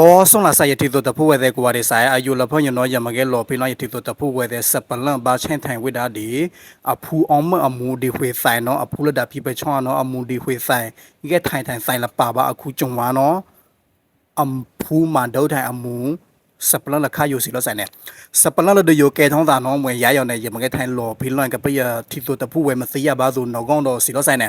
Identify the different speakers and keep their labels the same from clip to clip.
Speaker 1: အော်ဆုံးလာဆိုင်ရတီတို့တဖို့ဝဲတဲ့ကွာဒီဆိုင်အယူလဖညနော်ရမကဲလော်ဖိနော်ရတီတို့တဖို့ဝဲတဲ့စပလန်ဘာချင်းထိုင်ဝိဒါဒီအဖူအောင်မအမူဒီခွေဆိုင်နော်အဖူလဒါပြပချောနော်အမူဒီခွေဆိုင်ဒီကထိုင်ထိုင်ဆိုင်လာပါပါအခုကြုံဝါနော်အမ်ဖူမန်ဒုတ်ထိုင်အမူစပလန်လခါယူစီလို့ဆိုင်နေစပလန်လဒယိုကဲထောင်းတာနော်မွေရရောက်နေရမကဲထိုင်လော်ဖိလွန်ကပရတီတို့တဖို့ဝဲမစီရပါဆိုနော်ကောင်းတော့စီလို့ဆိုင်နေ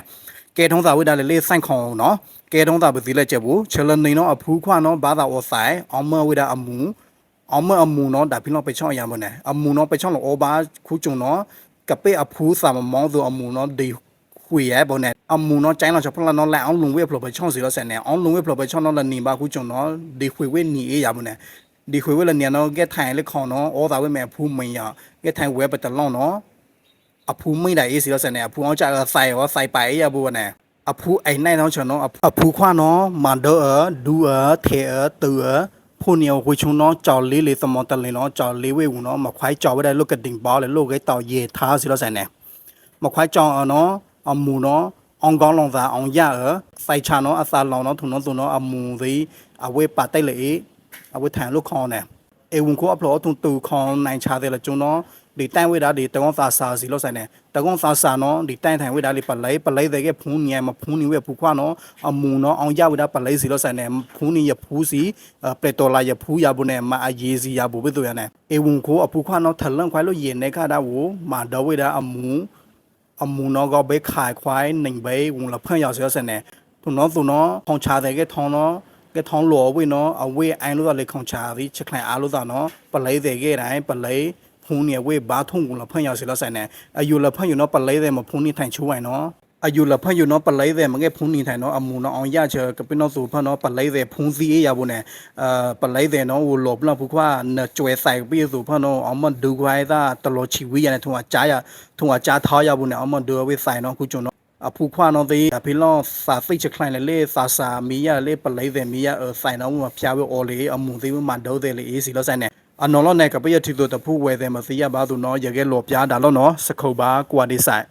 Speaker 1: ကဲထုံးသာဝိဒါလေလေးဆိုင်ခေါင်နော်ကဲထုံးသာပစီလက်ချက်ဘူးချလနေနော်အဖူးခွနော်ဘာသာအောဆိုင်အောင်မဝိဒါအမူအောင်မအမူနော်ဒါဖိလောပဲချောင်းရမနဲ့အမူနော်ပဲချောင်းလောအောဘာခုကျုံနော်ကပေအဖူးစာမမောင်းသူအမူနော်ဒီခွေရဲဘောနဲ့အမူနော်ကျိုင်းလောချဖလာနော်လဲအောင်လုံဝဲဖလောပဲချောင်းစီလို့ဆန်နေအောင်လုံဝဲဖလောပဲချောင်းနော်လနေပါခုကျုံနော်ဒီခွေဝဲနီအေးရမနဲ့ဒီခွေဝဲလနေနော်ကဲထိုင်လက်ခေါနော်အောသာဝဲမဲ့ဖူးမင်းရကဲထိုင်ဝဲပတလောင်းနော် အဖူမိတာရေးစီတော့စနေအဖူအောင်ကြတော့ဆိုင်ရောဆိုင်ပိုင်ရဘူးနဲ့အဖူအိမ်နိုင်တော့ကျွန်တော်အဖူခွာနော်မန်ဒေါ်ဒူအထေအတူအဖိုနီယဝချုံနော်ကြော်လေးလေးသမတလင်းနော်ကြော်လေးဝဲဘူးနော်မခွိုင်းကြော်ဝဲတဲ့လုတ်ကတင်ပါလေလုတ်ကဲတောက်ရေထားစီတော့စနေမခွိုင်းကြော်နော်အမူနော်အောင်ကောင်းလောင်သာအောင်ရအစိုက်ချနော်အစာလောင်နော်ထုံနော်ထုံနော်အမူသေးအဝဲပါတိုက်လေအဝဲထိုင်လို့ခေါင်းနေ အေဝန်ကိုအဖလောတုံတူခေါင်းနိုင်ချတယ်လေကျွန်တော်ဒီတိုင်ဝဲတာဒီတကွန်သာစာစီလို့ဆိုင်နေတကွန်သာစာနော်ဒီတိုင်ထိုင်ဝဲတာလေးပလိုက်ပလိုက်တဲ့ကဖုန်ညမဖုန်ညဝဲဖူခွာနော်အမူနော်အောင်ရဝဲတာပလိုက်စီလို့ဆိုင်နေဖုန်ညရဖူးစီပလက်တော်လာရဖူးရဘူးနဲ့မအရေးစီရဘူးပဲတို့ရနေအေဝန်ကိုအဖူခွာနော်ထလန့်ခွိုင်လို့ရင်နေခတာဝမာတော်ဝဲတာအမူအမူနော်ကဘဲခါခွိုင်နေဘဲဝန်လဖန့်ရဆောဆန်နေသူနော်သူနော်ထောင်ချတဲ့ကထောင်းနော် ကထောင်းလော်ဝေနော်အဝေးအိုင်လို့လေခေါချာသည်ချက်ခလိုက်အားလို့တော့နော်ပလိုက်တဲ့ကဲတိုင်းပလိုက်ဖုန်နေဝေးဘာထုံကလဖန့်ရစီလို့ဆိုင်နေအယူလဖန့်ယူနော်ပလိုက်တဲ့မဖုန်နေထိုင်ချိုးဝိုင်နော်အယူလဖန့်ယူနော်ပလိုက်တဲ့မငဲဖုန်နေထိုင်နော်အမူနော်အောင်ရချေကပင်းနော်ဆိုဖန့်နော်ပလိုက်တဲ့ဖုန်စီရဘူးနဲ့အာပလိုက်တဲ့နော်ဟိုလော်ပလဖူခွာနကျွဲဆိုင်ပြီးဆိုဖန့်နော်အောင်မဒူခွိုင်သာတလောချီဝီရနဲ့ထုံကကြားရထုံကကြားထားရဘူးနဲ့အောင်မဒူဝေးဆိုင်နော်ခုကျွန်တော် အဖူခွာနော်သေးအဖေလောစာဖိတ်ချခလိုင်းလေလေစာစာမီရလေပလိုက်တဲ့မီရဆိုင်တော့မဖျားဝအော်လေအမှုသေးမဒိုးတဲ့လေအေးစီလို့ဆိုင်နေအနော်လောနဲ့ကပရတီတို့တဖူဝဲတဲ့မစီရပါသူနော်ရခဲ့လော်ပြားတာလို့နော်စခုပ်ပါကွာဒီဆိုင်